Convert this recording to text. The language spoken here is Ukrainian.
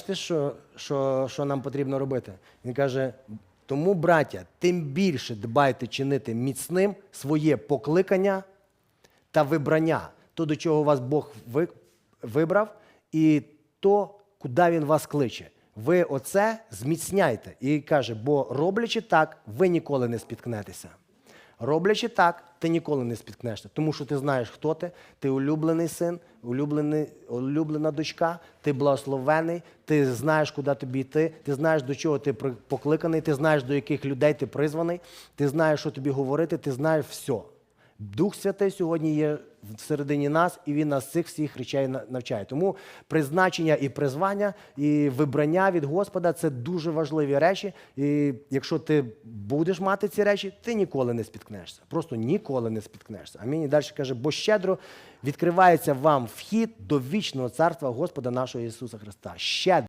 бачите, що, що, що нам потрібно робити? Він каже: тому, браття, тим більше дбайте чинити міцним своє покликання та вибрання, то, до чого вас Бог ви- вибрав, і то, куди Він вас кличе. Ви оце зміцняйте. І каже, бо роблячи так, ви ніколи не спіткнетеся. Роблячи так, ти ніколи не спіткнешся, тому що ти знаєш, хто ти, ти улюблений син, улюблений, улюблена дочка, ти благословений, ти знаєш, куди тобі йти, ти знаєш, до чого ти покликаний, ти знаєш, до яких людей ти призваний, ти знаєш, що тобі говорити, ти знаєш все. Дух Святий сьогодні є всередині нас, і він нас цих всіх речей навчає. Тому призначення і призвання, і вибрання від Господа це дуже важливі речі. І якщо ти будеш мати ці речі, ти ніколи не спіткнешся. Просто ніколи не спіткнешся. Амінь. І далі каже, бо щедро відкривається вам вхід до вічного царства Господа нашого Ісуса Христа. Щедро.